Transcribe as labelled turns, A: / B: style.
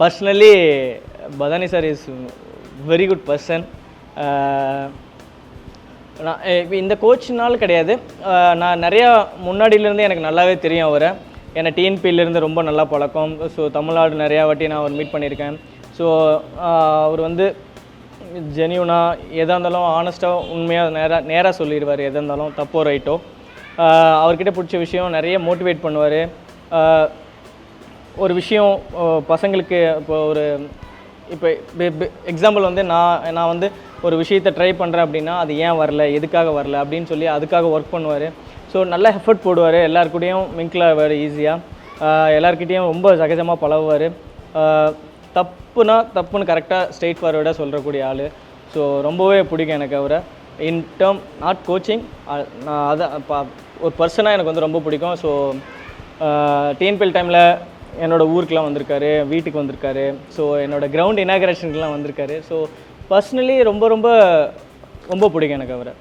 A: Personally Pathani sir is very good person நான் இந்த கோச்னால கிடையாது. Uh, நான் நிறையா முன்னாடியிலேருந்து எனக்கு நல்லாவே தெரியும் அவரை. ஏன்னா டிஎன்பியிலேருந்து ரொம்ப நல்லா பழக்கம். ஸோ தமிழ்நாடு நிறையா வாட்டி நான் அவர் மீட் பண்ணியிருக்கேன். ஸோ uh, அவர் வந்து ஜெனியூனாக எதாக இருந்தாலும் ஆனஸ்ட்டாக உண்மையாக நேராக நேராக சொல்லிடுவார். எதாக இருந்தாலும் தப்போ ரைட்டோ. Uh, அவர்கிட்ட பிடிச்ச விஷயம் நிறைய மோட்டிவேட் பண்ணுவார். ஒரு விஷயம் பசங்களுக்கு இப்போ ஒரு இப்போ எக்ஸாம்பிள் வந்து நான் நான் வந்து ஒரு விஷயத்தை ட்ரை பண்ணுறேன் அப்படின்னா அது ஏன் வரல எதுக்காக வரல அப்படின்னு சொல்லி அதுக்காக ஒர்க் பண்ணுவார். ஸோ நல்ல எஃபர்ட் போடுவார். எல்லாருக்கூடையும் மிங்கில் ஆவார் ஈஸியாக எல்லாருக்கிட்டேயும் ரொம்ப சகஜமாக பழகுவார். தப்புனா தப்புன்னு கரெக்டாக ஸ்ட்ரெயிட் ஃபார்வேர்டாக சொல்கிறக்கூடிய ஆள். ஸோ ரொம்பவே பிடிக்கும் எனக்கு அவரை. இன் டேர்ம் நாட் கோச்சிங் நான் அதான் ப- ஒரு பர்சனாக எனக்கு வந்து ரொம்ப பிடிக்கும். ஸோ டிஎன்பிஎல் டைமில் என்னோடய ஊருக்கெலாம் வந்திருக்காரு வீட்டுக்கு வந்திருக்காரு. ஸோ என்னோடய கிரவுண்ட் இனாகரேஷனுக்குலாம் வந்திருக்காரு. ஸோ பர்சனலி ரொம்ப ரொம்ப ரொம்ப பிடிக்கும் எனக்கு அவரை.